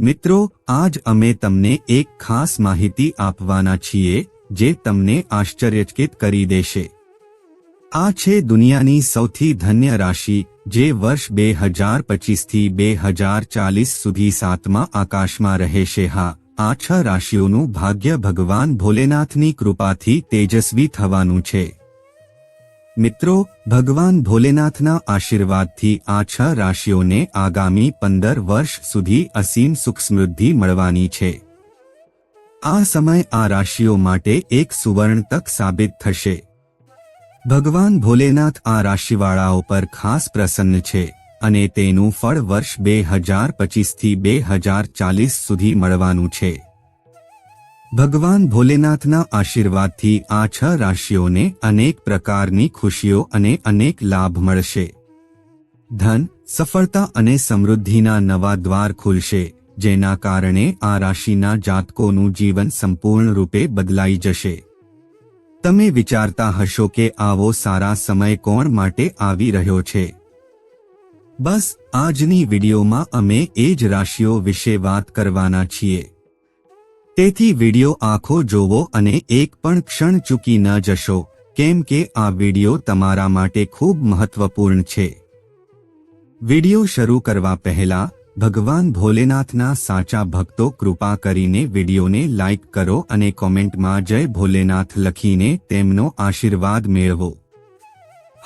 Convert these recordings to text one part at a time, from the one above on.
મિત્રો, આજ અમે તમને એક ખાસ માહિતી આપવાના છીએ, જે તમને આશ્ચર્યચકિત કરી દેશે. આ છે દુનિયાની સૌથી ધન્ય રાશિ, જે વર્ષ બે હજાર પચીસથી બે હજાર ચાલીસ સુધી સાતમા આકાશમાં રહેશે હા, આ છ રાશિઓનું ભાગ્ય ભગવાન ભોલેનાથની કૃપાથી તેજસ્વી થવાનું છે. મિત્રો, ભગવાન ભોલેનાથના આશીર્વાદથી આ છ રાશિઓને આગામી પંદર વર્ષ સુધી અસીમ સુખ સમૃદ્ધિ મળવાની છે. આ સમય આ રાશિઓ માટે એક સુવર્ણ તક સાબિત થશે. ભગવાન ભોલેનાથ આ રાશિવાળાઓ પર ખાસ પ્રસન્ન છે અને તેનું ફળ વર્ષ બે હજાર પચીસથી બે હજાર ચાલીસ સુધી મળવાનું છે. ભગવાન ભોલેનાથના આશીર્વાદથી આ છ રાશિઓને અનેક પ્રકારની ખુશીઓ અને અનેક લાભ મળશે. ધન, સફળતા અને સમૃદ્ધિના નવા દ્વાર ખુલશે, જેના કારણે આ રાશિના જાતકોનું જીવન સંપૂર્ણ રૂપે બદલાઈ જશે. તમે વિચારતા હશો કે આવો સારા સમય કોણ માટે આવી રહ્યો છે? બસ, આજની વિડીયોમાં અમે એ જ રાશિઓ વિશે વાત કરવાના છીએ. તેથી વિડિયો આખો જોવો અને એક પણ ક્ષણ ચૂકી ન જશો, કેમ કે આ વિડિયો તમારા માટે ખૂબ મહત્વપૂર્ણ છે. વિડિયો શરૂ કરવા પહેલા, ભગવાન ભોલેનાથના સાચા ભક્તો કૃપા કરીને વિડિયોને લાઇક કરો અને કોમેન્ટમાં જય ભોલેનાથ લખીને તેમનો આશીર્વાદ મેળવો.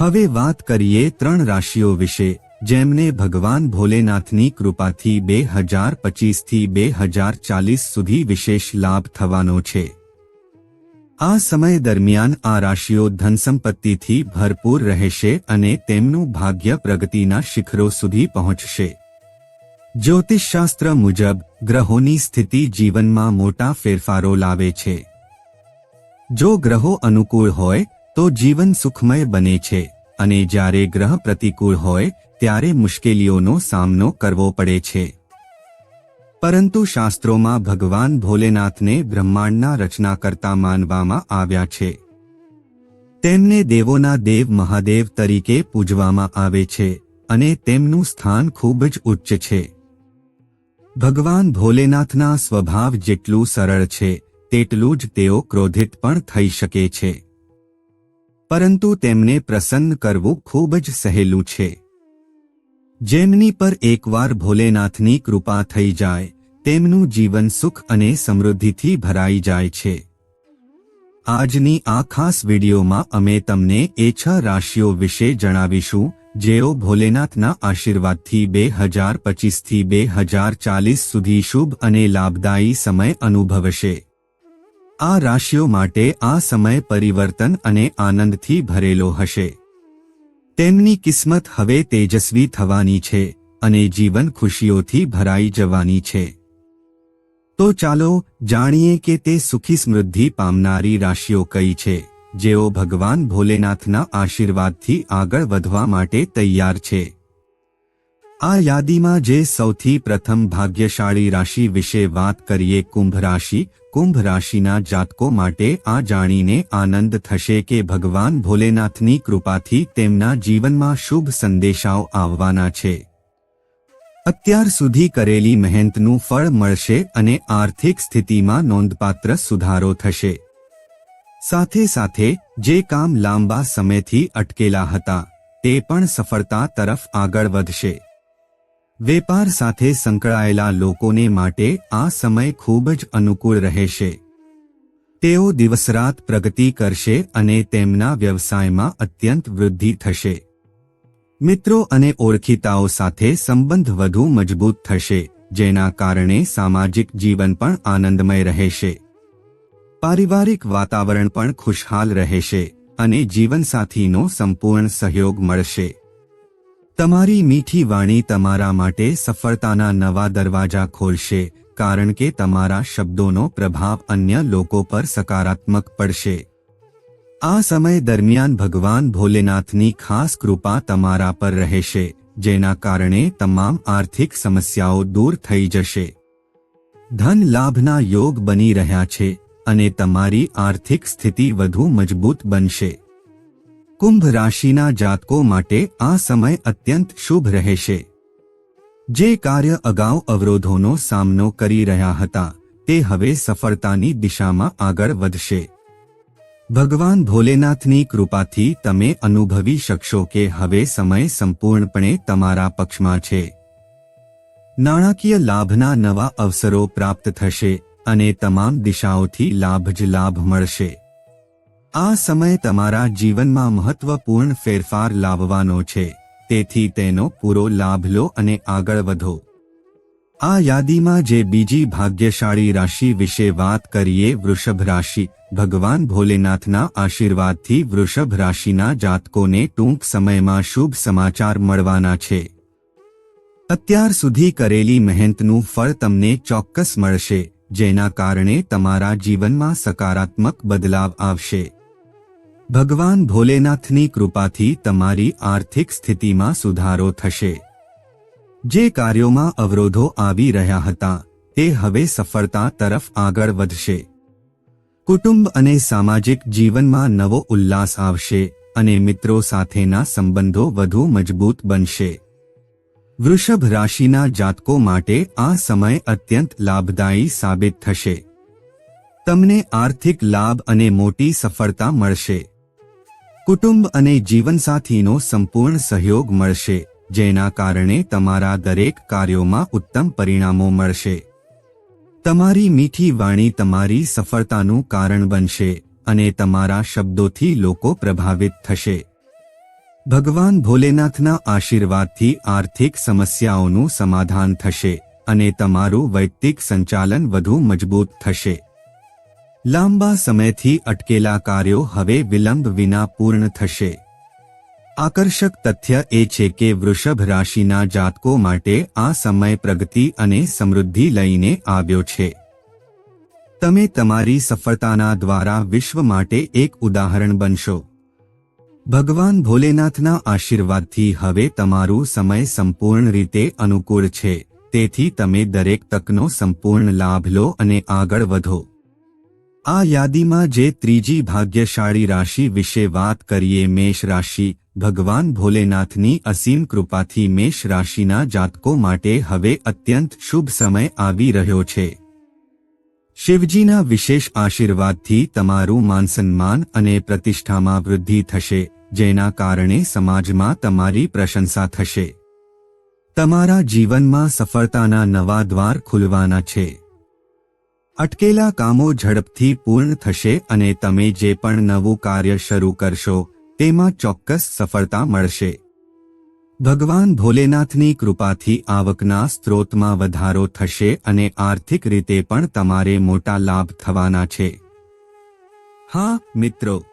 હવે વાત કરીએ ત્રણ રાશિઓ વિશે. જેમને ભગવાન ભોલેનાથની કૃપાથી બે હજાર પચીસથી બે હજાર ચાલીસ સુધી વિશેષ લાભ થવાનો છે. આ સમય દરમિયાન આ રાશિઓ ધનસંપત્તિથી ભરપૂર રહેશે અને તેમનું ભાગ્ય પ્રગતિના શિખરો સુધી પહોંચશે. જ્યોતિષશાસ્ત્ર મુજબ, ગ્રહોની સ્થિતિ જીવનમાં મોટા ફેરફારો લાવે છે. જો ગ્રહો અનુકૂળ હોય, તો જીવન સુખમય બને છે. અને જ્યારે ગ્રહ પ્રતિકૂળ હોય, ત્યારે મુશ્કેલીઓનો સામનો કરવો પડે છે. પરંતુ શાસ્ત્રોમાં ભગવાન ભોલેનાથને બ્રહ્માંડના રચનાકર્તા માનવામાં આવ્યા છે. તેમને દેવોના દેવ મહાદેવ તરીકે પૂજવામાં આવે છે અને તેમનું સ્થાન ખૂબ જ ઉચ્ચ છે. ભગવાન ભોલેનાથના સ્વભાવ જેટલું સરળ છે, તેટલું જ તેઓ ક્રોધિત પણ થઈ શકે છે. પરંતુ તેમને પ્રસન્ન કરવું ખૂબ જ સહેલું છે. જેમની પર એકવાર ભોલેનાથની કૃપા થઈ જાય, તેમનું જીવન સુખ અને સમૃદ્ધિથી ભરાઈ જાય છે. આજની આ ખાસ વિડીયોમાં અમે તમને એ છ રાશિઓ વિશે જણાવીશું, જેઓ ભોલેનાથના આશીર્વાદથી બે હજાર પચીસથી બે હજાર ચાલીસ સુધી શુભ અને લાભદાયી સમય અનુભવશે. આ રાશિઓ માટે આ સમય પરિવર્તન અને આનંદથી ભરેલો હશે. તેમની કિસ્મત હવે તેજસ્વી થવાની છે અને જીવન ખુશીઓથી ભરાઈ જવાની છે. તો ચાલો જાણીએ કે તે સુખી સમૃદ્ધિ પામનારી રાશિઓ કઈ છે, જેઓ ભગવાન ભોલેનાથના આશીર્વાદથી આગળ વધવા માટે તૈયાર છે. આ યાદીમાં જે સૌથી પ્રથમ ભાગ્યશાળી રાશિ વિશે વાત કરીએ કુંભ રાશિ, કુંભ રાશિના જાતકો માટે આ જાણીને આનંદ થશે કે ભગવાન ભોલેનાથની કૃપાથી તેમના જીવનમાં શુભ સંદેશાઓ આવવાના છે. અત્યાર સુધી કરેલી મહેનતનું ફળ મળશે અને આર્થિક સ્થિતિમાં નોંધપાત્ર સુધારો થશે. સાથે સાથે, જે કામ લાંબા સમયથી અટકેલા હતા, તે પણ સફળતા તરફ આગળ વધશે. વેપાર સાથે સંકળાયેલા લોકોને માટે આ સમય ખૂબ જ અનુકૂળ રહેશે. તેઓ દિવસરાત પ્રગતિ કરશે અને તેમના વ્યવસાયમાં અત્યંત વૃદ્ધિ થશે. મિત્રો અને ઓળખીતાઓ સાથે સંબંધ વધુ મજબૂત થશે, જેના કારણે સામાજિક જીવન પણ આનંદમય રહેશે. પારિવારિક વાતાવરણ પણ ખુશહાલ રહેશે અને જીવનસાથીનો સંપૂર્ણ સહયોગ મળશે. તમારી મીઠી વાણી તમારા માટે સફળતાના નવા દરવાજા ખોલશે, કારણ કે તમારા શબ્દોનો પ્રભાવ અન્ય લોકો પર સકારાત્મક પડશે. આ સમય દરમિયાન ભગવાન ભોલેનાથની ખાસ કૃપા તમારા પર રહેશે, જેના કારણે તમામ આર્થિક સમસ્યાઓ દૂર થઈ જશે. ધન લાભના યોગ બની રહ્યા છે, અને તમારી આર્થિક સ્થિતિ વધુ મજબૂત બનશે. કુંભ રાશિના જાતકો માટે આ સમય અત્યંત શુભ રહેશે. જે કાર્ય અગાઉ અવરોધોનો સામનો કરી રહ્યા હતા, તે હવે સફળતાની દિશામાં આગળ વધશે. ભગવાન ભોલેનાથની કૃપાથી તમે અનુભવી શકશો કે હવે સમય સંપૂર્ણપણે તમારા પક્ષમાં છે. નાણાકીય લાભના નવા અવસરો પ્રાપ્ત થશે અને તમામ દિશાઓથી લાભ જ લાભ મળશે. આ સમય તમારા જીવનમાં મહત્વપૂર્ણ ફેરફાર લાવવાનો છે, તેથી તેનો પૂરો લાભ લો અને આગળ વધો. આ યાદીમાં જે બીજી ભાગ્યશાળી રાશિ વિશે વાત કરીએ, વૃષભ રાશિ. ભગવાન ભોલેનાથના આશીર્વાદથી વૃષભ રાશિના જાતકોને ટૂંક સમયમાં શુભ સમાચાર મળવાના છે. અત્યાર સુધી કરેલી મહેનતનું ફળ તમને ચોક્કસ મળશે, જેના કારણે તમારા જીવનમાં સકારાત્મક બદલાવ આવશે. ભગવાન ભોલેનાથની કૃપાથી તમારી આર્થિક સ્થિતિમાં સુધારો થશે. જે કાર્યોમાં અવરોધો આવી રહ્યા હતા, તે હવે સફળતા તરફ આગળ વધશે. કુટુંબ અને સામાજિક જીવનમાં નવો ઉલ્લાસ આવશે અને મિત્રો સાથેના સંબંધો વધુ મજબૂત બનશે. વૃષભ રાશિના જાતકો માટે આ સમય અત્યંત લાભદાયી સાબિત થશે. તમને આર્થિક લાભ અને મોટી સફળતા મળશે. કુટુંબ અને જીવનસાથીનો સંપૂર્ણ સહયોગ મળશે, જેના કારણે તમારા દરેક કાર્યોમાં ઉત્તમ પરિણામો મળશે. તમારી મીઠી વાણી તમારી સફળતાનું કારણ બનશે અને તમારા શબ્દોથી લોકો પ્રભાવિત થશે. ભગવાન ભોલેનાથના આશીર્વાદથી આર્થિક સમસ્યાઓનું સમાધાન થશે અને તમારું વૈયક્તિક સંચાલન વધુ મજબૂત થશે. લાંબા સમયથી અટકેલા કાર્યો હવે વિલંબ વિના પૂર્ણ થશે. આકર્ષક તથ્ય એ છે કે વૃષભ રાશિના જાતકો માટે આ સમય પ્રગતિ અને સમૃદ્ધિ લઈને આવ્યો છે. તમે તમારી સફળતાના દ્વારા વિશ્વ માટે એક ઉદાહરણ બનશો. ભગવાન ભોલેનાથના આશીર્વાદથી હવે તમારું સમય સંપૂર્ણ રીતે અનુકૂળ છે, તેથી તમે દરેક તકનો સંપૂર્ણ લાભ લો અને આગળ વધો. આ યાદીમાં જે ત્રીજી ભાગ્યશાળી રાશિ વિશે વાત કરીએ મેષ રાશિ, ભગવાન ભોલેનાથની અસીમ કૃપાથી મેષ રાશિના જાતકો માટે હવે અત્યંત શુભ સમય આવી રહ્યો છે. શિવજીના વિશેષ આશીર્વાદથી તમારું માનસન્માન અને પ્રતિષ્ઠામાં વૃદ્ધિ થશે, જેના કારણે સમાજમાં તમારી પ્રશંસા થશે. તમારા જીવનમાં સફળતાના નવા દ્વાર ખુલવાના છે. અટકેલા કામો ઝડપથી પૂર્ણ થશે અને તમે જે પણ નવું કાર્ય શરૂ કરશો, તેમાં ચોક્કસ સફળતા મળશે. ભગવાન ભોલેનાથની કૃપાથી આવકના સ્ત્રોતમાં વધારો થશે અને આર્થિક રીતે પણ તમારે મોટા લાભ થવાના છે. હા, મિત્રો.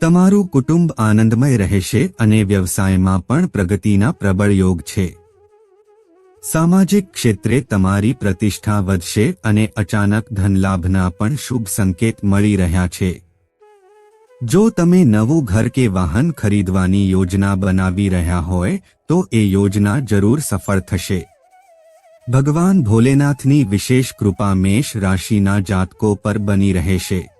તમારું કુટુંબ આનંદમય રહેશે અને વ્યવસાયમાં પણ પ્રગતિના પ્રબળ યોગ છે. સામાજિક ક્ષેત્રે તમારી પ્રતિષ્ઠા વધશે અને અચાનક ધનલાભના પણ શુભ સંકેત મળી રહ્યા છે. જો તમે નવું ઘર કે વાહન ખરીદવાની યોજના બનાવી રહ્યા હોય, તો એ યોજના જરૂર સફળ થશે. ભગવાન ભોલેનાથની વિશેષ કૃપા મેષ રાશિના જાતકો પર બની રહેશે.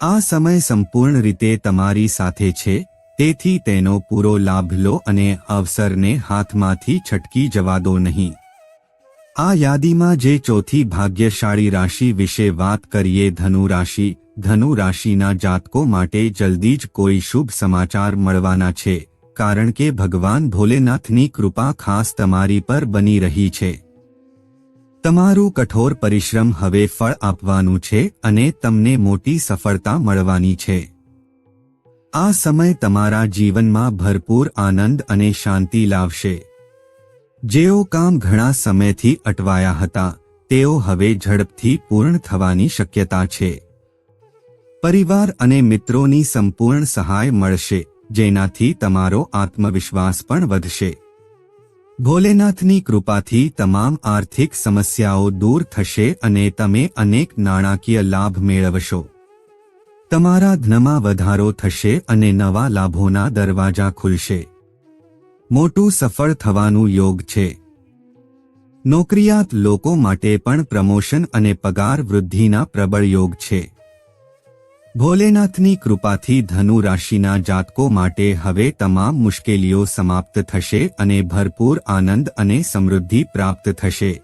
આ સમય સંપૂર્ણ રીતે તમારી સાથે છે તેથી તેનો પૂરો લાભ લો અને અવસરને હાથમાંથી છટકી જવા દો નહીં. આ યાદીમાં જે ચોથી ભાગ્યશાળી રાશિ વિશે વાત કરીએ ધનુ રાશિ ધનુ રાશિના જાતકો માટે જલ્દી જ કોઈ શુભ સમાચાર મળવાના છે, કારણ કે ભગવાન ભોલેનાથની કૃપા ખાસ તમારી પર બની રહી છે. તમારું કઠોર પરિશ્રમ હવે ફળ આપવાનું છે અને તમને મોટી સફળતા મળવાની છે. આ સમય તમારા જીવનમાં ભરપૂર આનંદ અને શાંતિ લાવશે. જેઓ કામ ઘણા સમયથી અટવાયા હતા, તેઓ હવે ઝડપથી પૂર્ણ થવાની શક્યતા છે. પરિવાર અને મિત્રોની સંપૂર્ણ સહાય મળશે, જેનાથી તમારો આત્મવિશ્વાસ પણ વધશે. ભોલેનાથની કૃપાથી તમામ આર્થિક સમસ્યાઓ દૂર થશે અને તમે અનેક નાણાકીય લાભ મેળવશો. તમારા ધનમાં વધારો થશે અને નવા લાભોના દરવાજા ખુલશે. મોટું સફળ થવાનું યોગ છે. નોકરિયાત લોકો માટે પણ પ્રમોશન અને પગાર વૃદ્ધિના પ્રબળ યોગ છે. ભોલેનાથની કૃપાથી ધનુ રાશિના જાતકો માટે હવે તમામ મુશ્કેલીઓ સમાપ્ત થશે અને ભરપૂર આનંદ અને સમૃદ્ધિ પ્રાપ્ત થશે.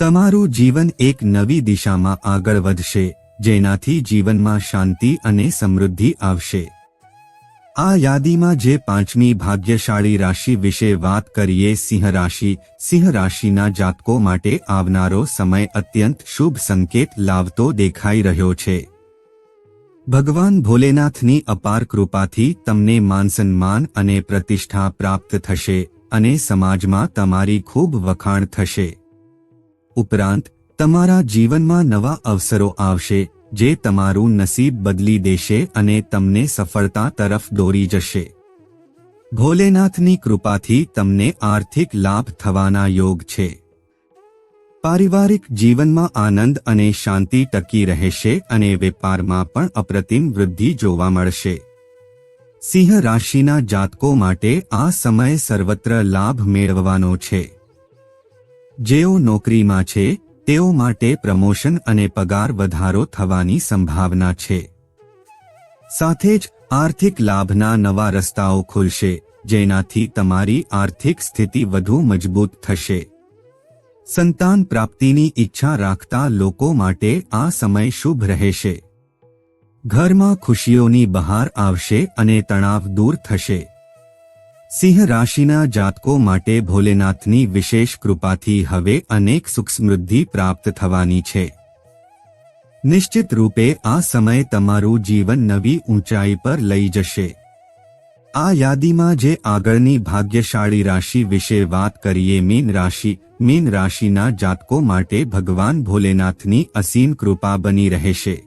તમારું જીવન એક નવી દિશામાં આગળ વધશે. જેનાથી જીવનમાં શાંતિ અને સમૃદ્ધિ આવશે. આ યાદીમાં જે પાંચમી ભાગ્યશાળી રાશિ વિશે વાત કરીએ, સિંહ રાશિ. સિંહ રાશિના જાતકો માટે આવનારો સમય અત્યંત શુભ સંકેત લાવતો દેખાઈ રહ્યો છે. ભગવાન ભોલેનાથની અપાર કૃપાથી તમને માનસન્માન અને પ્રતિષ્ઠા પ્રાપ્ત થશે અને સમાજમાં તમારી ખૂબ વખાણ થશે. ઉપરાંત તમારા જીવનમાં નવા અવસરો આવશે, જે તમારું નસીબ બદલી દેશે અને તમને સફળતા તરફ દોરી જશે. ભોલેનાથની કૃપાથી તમને આર્થિક લાભ થવાના યોગ છે. પારિવારિક જીવનમાં આનંદ અને શાંતિ ટકી રહેશે અને વેપારમાં પણ અપ્રતિમ વૃદ્ધિ જોવા મળશે. સિંહ રાશિના જાતકો માટે આ સમય સર્વત્ર લાભ મેળવવાનો છે. જેઓ નોકરીમાં છે તેઓ માટે પ્રમોશન અને પગાર વધારો થવાની સંભાવના છે. સાથે જ, આર્થિક લાભના નવા રસ્તાઓ ખુલશે, જેનાથી તમારી આર્થિક સ્થિતિ વધુ મજબૂત થશે. સંતાન પ્રાપ્તિની ઈચ્છા રાખતા લોકો માટે આ સમય શુભ રહેશે. ઘરમાં ખુશીઓની બહાર આવશે અને તણાવ દૂર થશે. સિંહ રાશિના જાતકો માટે ભોલેનાથની વિશેષ કૃપાથી હવે અનેક સુખ સમૃદ્ધિ પ્રાપ્ત થવાની છે. નિશ્ચિત રૂપે આ સમય તમારું જીવન નવી ઊંચાઈ પર લઈ જશે. આ યાદીમાં જે આગળની ભાગ્યશાળી રાશિ વિશે વાત કરીએ, મીન રાશિ, મીન રાશિના જાતકો માટે ભગવાન ભોલેનાથની અસીમ કૃપા બની રહેશે.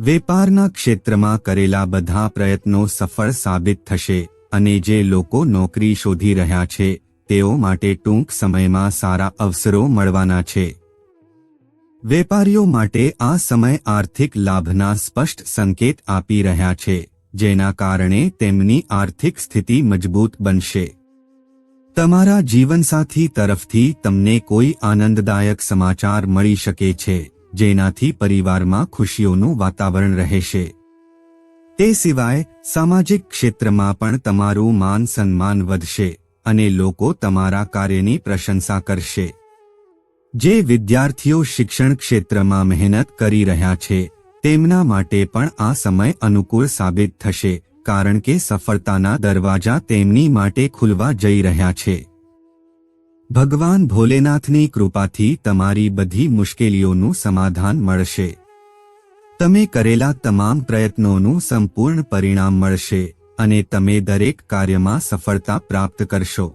વેપારના ક્ષેત્રમાં કરેલા બધા પ્રયત્નો સફળ સાબિત થશે. અને જે લોકો નોકરી શોધી રહ્યા છે, તેઓ માટે ટૂંક સમયમાં સારા અવસરો મળવાના છે. વેપારીઓ માટે આ સમય આર્થિક લાભના સ્પષ્ટ સંકેત આપી રહ્યા છે, જેના કારણે તેમની આર્થિક સ્થિતિ મજબૂત બનશે. તમારા જીવનસાથી તરફથી તમને કોઈ આનંદદાયક સમાચાર મળી શકે છે, જેનાથી પરિવારમાં ખુશીઓનું વાતાવરણ રહેશે. તે સિવાય, સામાજિક ક્ષેત્રમાં પણ તમારું માન સન્માન વધશે અને લોકો તમારા કાર્યની પ્રશંસા કરશે. જે વિદ્યાર્થીઓ શિક્ષણ ક્ષેત્રમાં મહેનત કરી રહ્યા છે, તેમના માટે પણ આ સમય અનુકૂળ સાબિત થશે, કારણ કે સફળતાના દરવાજા તેમની માટે ખુલવા જઈ રહ્યા છે. ભગવાન ભોલેનાથની કૃપાથી તમારી બધી મુશ્કેલીઓનું સમાધાન મળશે. તમે કરેલા તમામ પ્રયત્નોનું સંપૂર્ણ પરિણામ મળશે અને તમે દરેક કાર્યમાં સફળતા પ્રાપ્ત કરશો.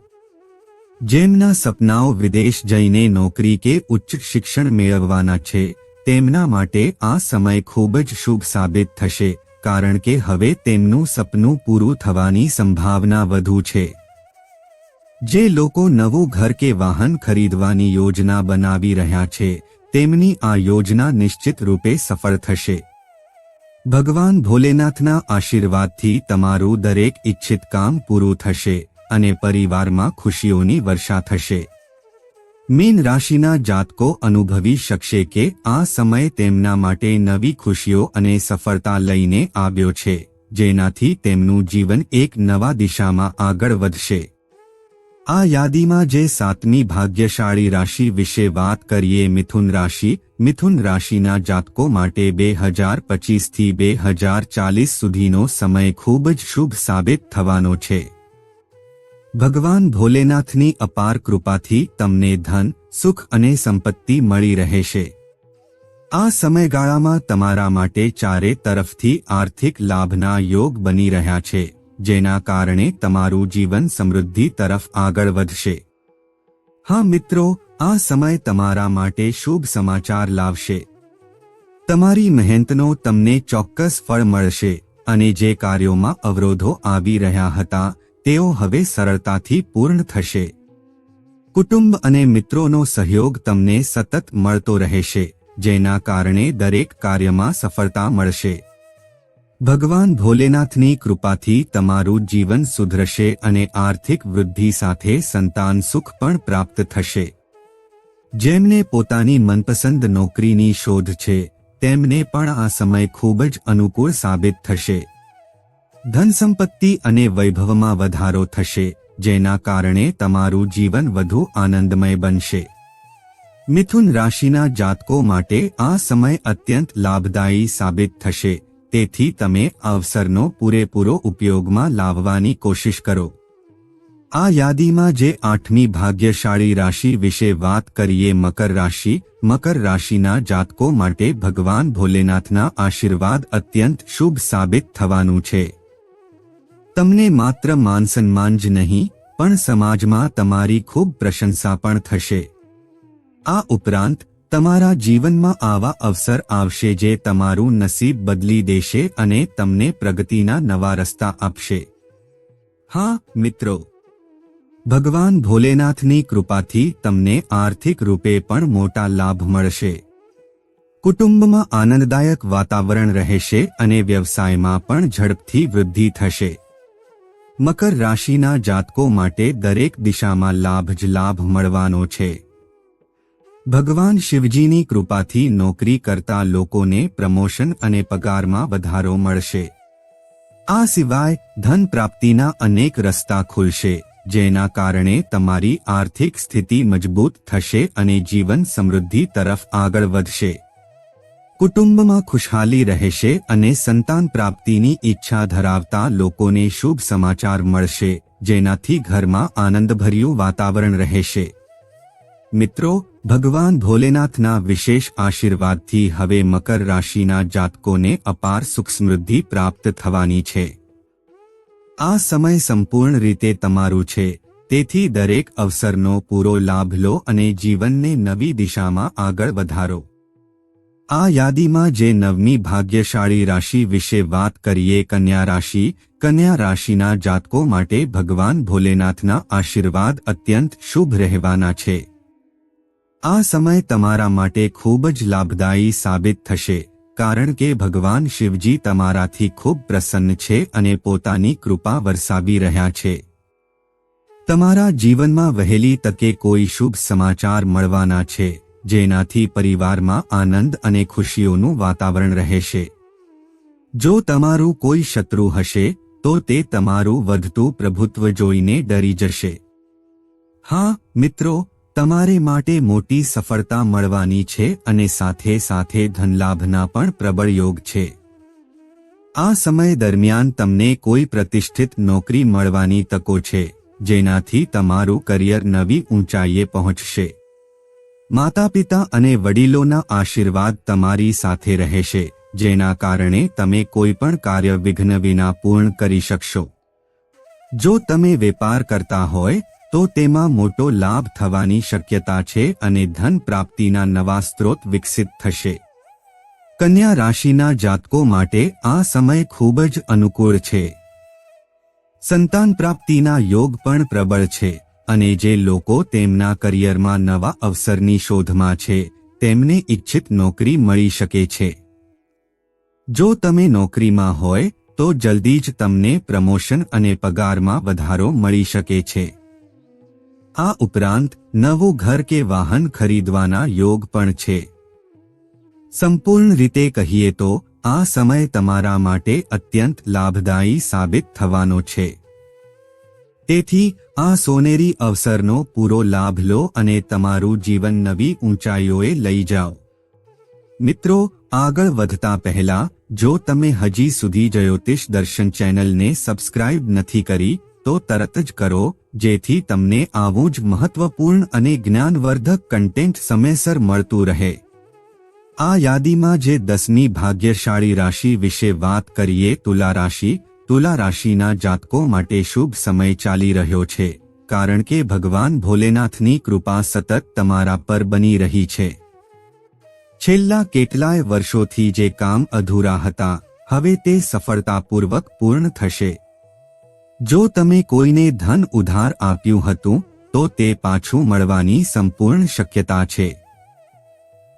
જેમના સપનાઓ વિદેશ જઈને નોકરી કે ઉચ્ચ શિક્ષણ મેળવવાના છે, તેમના માટે આ સમય ખૂબ જ શુભ સાબિત થશે, કારણ કે હવે તેમનું સપનું પૂરું થવાની સંભાવના વધુ છે. જે લોકો નવું ઘર કે વાહન ખરીદવાની યોજના બનાવી રહ્યા છે તેમની આ યોજના નિશ્ચિત રૂપે સફળ થશે. ભગવાન ભોલેનાથના આશીર્વાદથી તમારું દરેક ઇચ્છિત કામ પૂરું થશે અને પરિવારમાં ખુશીઓની વર્ષા થશે. મીન રાશિના જાતકો અનુભવી શકશે કે આ સમય તેમના માટે નવી ખુશીઓ અને સફળતા લઈને આવ્યો છે, જેનાથી તેમનું જીવન એક નવા દિશામાં આગળ વધશે. આ યાદીમાં જે સાતમી ભાગ્યશાળી રાશિ વિશે વાત કરીએ, મિથુન રાશિ. મિથુન રાશિના જાતકો માટે બે હજાર પચીસથી બે હજાર ચાલીસ સુધીનો સમય ખૂબ જ શુભ સાબિત થવાનો છે. ભગવાન ભોલેનાથની અપાર કૃપાથી તમને ધન, સુખ અને સંપત્તિ મળી રહેશે આ સમયગાળામાં તમારા માટે ચારે તરફથી આર્થિક લાભના યોગ બની રહ્યા છે. જેના કારણે તમારું જીવન સમૃદ્ધિ તરફ આગળ વધશે. હા મિત્રો, આ સમય તમારા માટે શુભ સમાચાર લાવશે. તમારી મહેનતનો તમને ચોક્કસ ફળ મળશે અને જે કાર્યોમાં અવરોધો આવી રહ્યા હતા, તેઓ હવે સરળતાથી પૂર્ણ થશે. કુટુંબ અને મિત્રોનો સહયોગ તમને સતત મળતો રહેશે, જેના કારણે દરેક કાર્યમાં સફળતા મળશે. ભગવાન ભોલેનાથની કૃપાથી તમારું જીવન સુધરશે અને આર્થિક વૃદ્ધિ સાથે સંતાન સુખ પણ પ્રાપ્ત થશે. જેમને પોતાની મનપસંદ નોકરીની શોધ છે, તેમને પણ આ સમય ખૂબ જ અનુકૂળ સાબિત થશે. ધન સંપત્તિ અને વૈભવમાં વધારો થશે, જેના કારણે તમારું જીવન વધુ આનંદમય બનશે. મિથુન રાશિના જાતકો માટે આ સમય અત્યંત લાભદાયી સાબિત થશે. તેથી તમે અવસરનો પૂરેપૂરો ઉપયોગમાં લાવવાની કોશિશ કરો. આ યાદીમાં જે આઠમી ભાગ્યશાળી રાશિ વિશે વાત કરીએ મકર રાશિ, મકર રાશિના જાતકો માટે ભગવાન ભોલેનાથના આશીર્વાદ અત્યંત શુભ સાબિત થવાનું છે. તમને માત્ર માન સન્માન જ નહીં, પણ સમાજમાં તમારી ખૂબ પ્રશંસા પણ થશે. આ ઉપરાંત તમારા જીવનમાં આવા અવસર આવશે જે તમારું નસીબ બદલી દેશે અને તમને પ્રગતિના નવા રસ્તા આપશે. હા, મિત્રો. ભગવાન ભોલેનાથની કૃપાથી તમને આર્થિક રૂપે પણ મોટા લાભ મળશે. કુટુંબમાં આનંદદાયક વાતાવરણ રહેશે અને વ્યવસાયમાં પણ ઝડપથી વૃદ્ધિ થશે. મકર રાશિના જાતકો માટે દરેક દિશામાં લાભ જ લાભ મળવાનો છે. ભગવાન શિવજીની કૃપાથી નોકરી કરતા લોકોને પ્રમોશન અને પગારમાં વધારો મળશે. આ સિવાય ધન પ્રાપ્તિના અનેક રસ્તા ખુલશે, જેના કારણે તમારી આર્થિક સ્થિતિ મજબૂત થશે અને જીવન સમૃદ્ધિ તરફ આગળ વધશે. કુટુંબમાં ખુશહાલી રહેશે અને સંતાન પ્રાપ્તિની ઈચ્છા ધરાવતા લોકોને શુભ સમાચાર મળશે, જેનાથી ઘરમાં આનંદભર્યું વાતાવરણ રહેશે. મિત્રો, ભગવાન ભોલેનાથના વિશેષ આશીર્વાદથી હવે મકર રાશિના જાતકોને અપાર સુખ સમૃદ્ધિ પ્રાપ્ત થવાની છે. આ સમય સંપૂર્ણ રીતે તમારું છે. તેથી દરેક અવસરનો પૂરો લાભ લો અને જીવનને નવી દિશામાં આગળ વધારો. આ યાદીમાં જે નવમી ભાગ્યશાળી રાશિ વિશે વાત કરીએ, કન્યા રાશિ, કન્યા રાશિના જાતકો માટે ભગવાન ભોલેનાથના આશીર્વાદ અત્યંત શુભ રહેવાના છે. આ સમય તમારા માટે ખૂબ જ લાભદાયી સાબિત થશે, કારણ કે ભગવાન શિવજી તમારાથી ખૂબ પ્રસન્ન છે અને પોતાની કૃપા વરસાવી રહ્યા છે. તમારા જીવનમાં વહેલી તકે કોઈ શુભ સમાચાર મળવાના છે, જેનાથી પરિવારમાં આનંદ અને ખુશીઓનું વાતાવરણ રહેશે. જો તમારું કોઈ શત્રુ હશે, તો તે તમારું વધતું પ્રભુત્વ જોઈને ડરી જશે. હા, મિત્રો તમારે માટે મોટી સફળતા મળવાની છે અને સાથે સાથે ધનલાભના પણ પ્રબળ યોગ છે. આ સમય દરમિયાન તમને કોઈ પ્રતિષ્ઠિત નોકરી મળવાની તકો છે, જેનાથી તમારું કરિયર નવી ઊંચાઈએ પહોંચશે. માતા પિતા અને વડીલોના આશીર્વાદ તમારી સાથે રહેશે, જેના કારણે તમે કોઈ પણ કાર્ય વિઘ્ન વિના પૂર્ણ કરી શકશો. જો તમે વેપાર કરતા હોય તો તેમાં મોટો લાભ થવાની શક્યતા છે અને ધન પ્રાપ્તિના નવા સ્ત્રોત વિકસિત થશે. કન્યા રાશિના જાતકો માટે આ સમય ખૂબ જ અનુકૂળ છે. સંતાન પ્રાપ્તિના યોગ પણ પ્રબળ છે અને જે લોકો તેમના કરિયરમાં નવા અવસરની શોધમાં છે, તેમને ઇચ્છિત નોકરી મળી શકે છે. જો તમે નોકરીમાં હોય, તો જલ્દી જ તમને પ્રમોશન અને પગારમાં વધારો મળી શકે છે. આ ઉપરાંત નવું ઘર કે વાહન ખરીદવાના યોગ પણ છે. સંપૂર્ણ રીતે કહીએ તો, આ સમય તમારા માટે અત્યંત લાભદાયી સાબિત થવાનો છે. તેથી, આ સોનેરી અવસરનો પૂરો લાભ લો અને તમારું જીવન નવી ઊંચાઈઓએ લઈ જાઓ. મિત્રો, આગળ વધતા પહેલા, જો તમે હજી સુધી જ્યોતિષ દર્શન ચેનલને સબસ્ક્રાઇબ નથી કરી તો તરત જ કરો, જેથી તમને આવું જ મહત્વપૂર્ણ અને જ્ઞાનવર્ધક કન્ટેન્ટ સમયસર મળતું રહે. આ યાદીમાં જે દસમી ભાગ્યશાળી રાશિ વિશે વાત કરીએ, તુલા રાશિ, તુલા રાશિના જાતકો માટે શુભ સમય ચાલી રહ્યો છે, કારણ કે ભગવાન ભોલેનાથની કૃપા સતત તમારા પર બની રહી છે. છેલ્લા કેટલાય વર્ષોથી જે કામ અધૂરા હતા, હવે તે સફળતાપૂર્વક પૂર્ણ થશે. જો તમે કોઈને ધન ઉધાર આપ્યું હતું, તો તે પાછું મળવાની સંપૂર્ણ શક્યતા છે.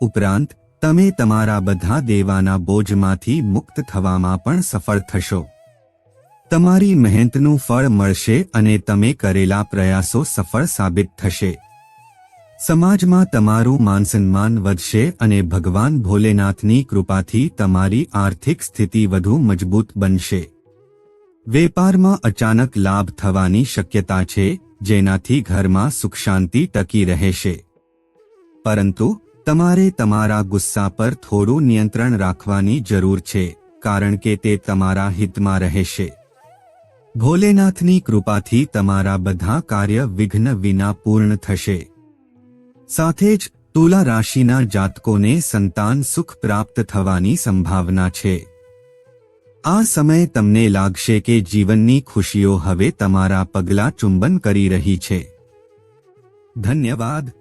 ઉપરાંત, તમે તમારા બધા દેવાના બોજમાંથી મુક્ત થવામાં પણ સફળ થશો. તમારી મહેનતનું ફળ મળશે અને તમે કરેલા પ્રયાસો સફળ સાબિત થશે. સમાજમાં તમારું માનસન્માન વધશે અને ભગવાન ભોલેનાથની કૃપાથી તમારી આર્થિક સ્થિતિ વધુ મજબૂત બનશે. વેપારમાં અચાનક લાભ થવાની શક્યતા છે, જેનાથી ઘરમાં સુખ શાંતિ ટકી રહેશે. પરંતુ, તમારે તમારા ગુસ્સા પર થોડું નિયંત્રણ રાખવાની જરૂર છે, કારણ કે તે તમારા હિતમાં રહેશે. ભોલેનાથની કૃપાથી તમારા બધા કાર્ય વિઘ્ન વિના પૂર્ણ થશે. સાથે જ, તુલા રાશિના જાતકોને સંતાન સુખ પ્રાપ્ત થવાની સંભાવના છે. આ સમય તમને લાગશે કે જીવનની ખુશીઓ હવે તમારા પગલા ચુંબન કરી રહી છે. ધન્યવાદ.